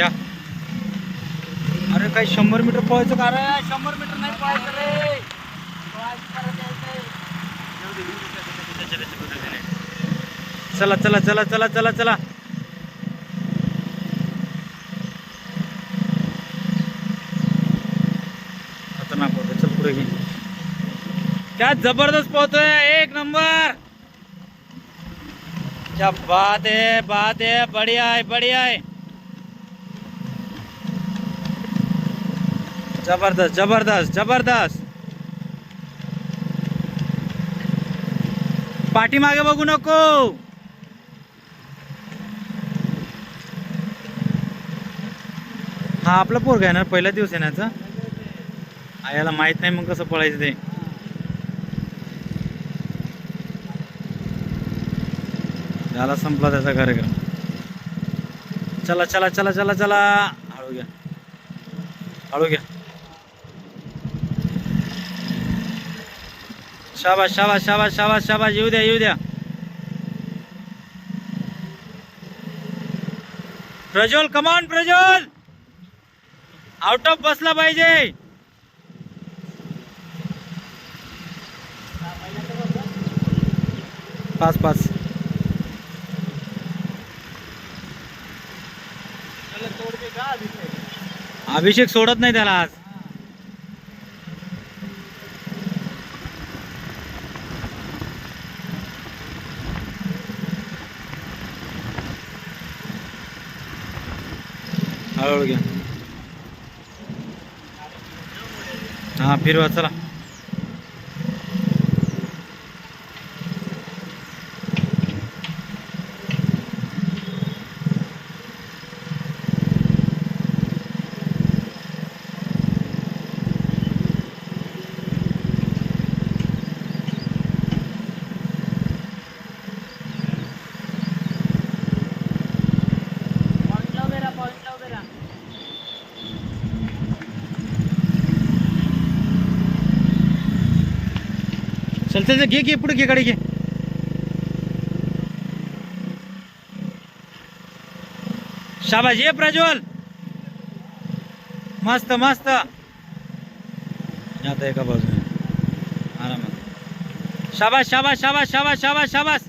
घ्या अरे काही शंभर मीटर पळायचं का रे? शंभर मीटर नाही पळायचं रे. चला चला चला चला चला चला. खतरनाक होतं. चल पुढे घे. त्यात जबरदस्त पोहतोय एक नंबर. क्या बात है बात है. बढ़िया है बढ़िया है. जबरदस्त जबरदस्त जबरदस्त. पाठीमागे बघू नको. हा आपला पोरगा आहे ना पहिला दिवस आहे ना याला माहीत नाही मग कसं पळायचं ते. झाला संपला त्याचा कार्यक्रम. चला चला चला चला चला. हळू घ्या. हळू घ्या. शाबाश शाबाश शाबाश शाबाश शाबाश येऊ द्या येऊ द्या. प्रज्वल कमान प्रज्वल. आउट ऑफ बसला पाहिजे. पाच पाच अभिषेक सोडत नाही त्याला आज. हळूहळू घ्या हां फिरवा चला. चल चल घे घे पुढे घे गाडी घे. शाबाश ये प्रज्वल. मस्त मस्त. आता एका बाजूने. आरामात. शाबाश शाबाश शाबाश शाबाश शाबाश शाबाश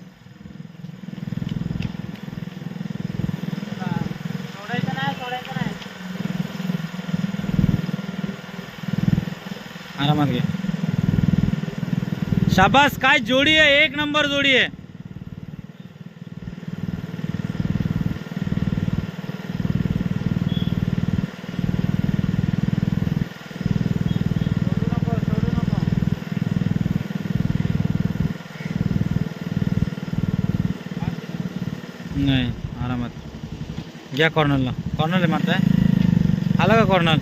आरामात घे. शाबास काय जोडी आहे? एक नंबर जोडी आहे. नाही आरामात. घ्या कॉर्नरला कॉर्नर मारताय? आला का कॉर्नर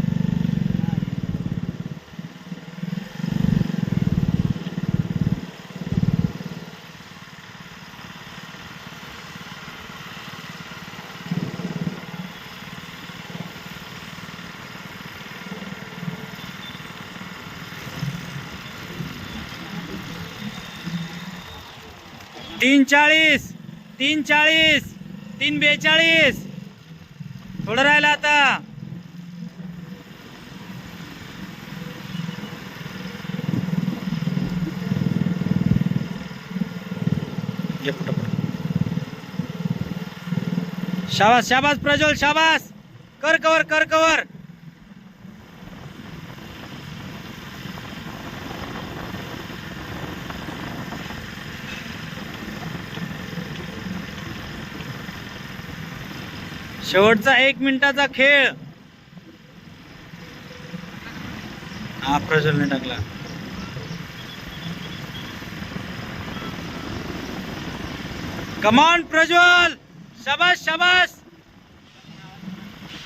तीन चाळीस तीन चाळीस तीन बेचाळीस. थोडं राहिलं आता. शाबास शाबास प्रज्वल शाबास. कर कवर कर कवर शेवटचा एक मिनिटाचा खेळ. हा प्रज्वलने टाकला. कमान Prajwal! शबास शबास!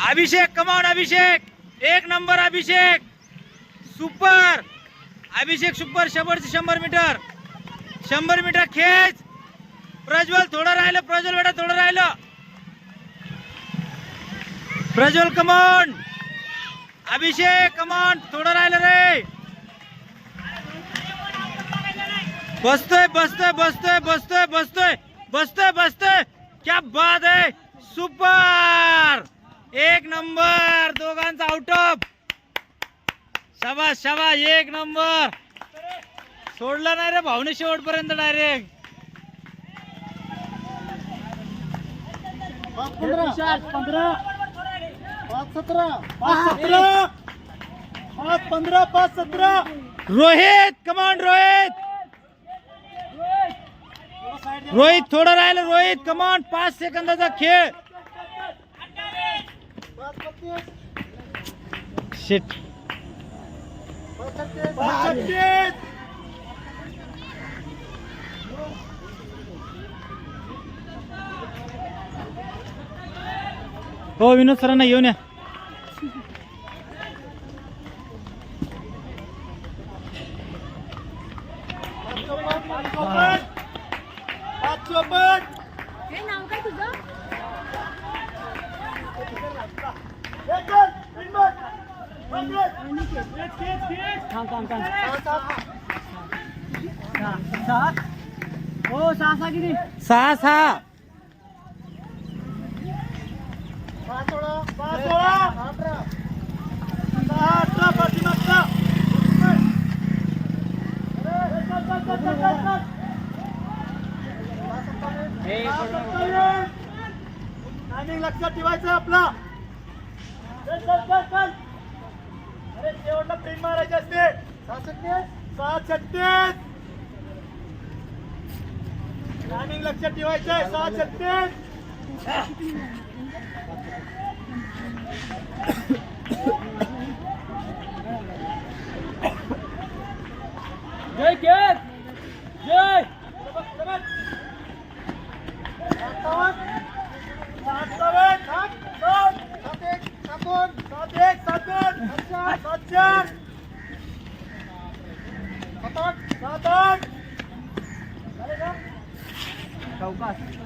Abhishek come on Abhishek! एक number Abhishek! Super Abhishek super शंभरचे शंभर मीटर. शंभर मीटर खेच. प्रज्वल थोडं राहिलं प्रज्वल बेटा थोडं राहिलं. प्रज्वल कमान अभिषेक कमान थोडं राहिलं रे! बसतोय बसतोय बसतोय बसतोय बसतोय बसतोय बसतोय. क्या बात है सुपर एक नंबर! दोघांचा आउट ऑफ शाबास शाबास एक नंबर. सोडलं नाही रे भावने शेवटपर्यंत डायरेक्ट पंधरा. पाच सतरा पाच सतरा. पाच पंधरा पाच सतरा. रोहित कमान रोहित. रोहित थोडं राहिलं रोहित कमान पाच सेकंदाचा खेळ. शिट पाच छत्तीस पाच छत्तीस हो विनोद सरांना येऊन या. हे नाव काय तुझं? एकच तीनमत हो सहा सहा अठरा सहा. टायमिंग लक्षात ठेवायचं आपला चल चल चल चल अरे शेवटला प्रिंट मारायची असते सहा छत्तीस सहा छत्तीस टायमिंग लक्षात ठेवायचं सहा छत्तीस. जय केत जय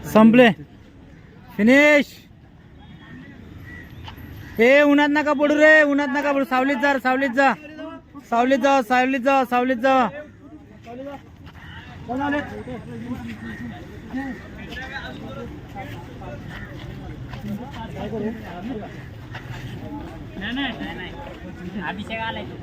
संपले फिनिश. हे उन्हात नका पडू रे उन्हात नका पडू. सावलीत जा सावलीत जा. सावलीत जा सावलीत जा सावलीत जा. अभिषेक आलाय तू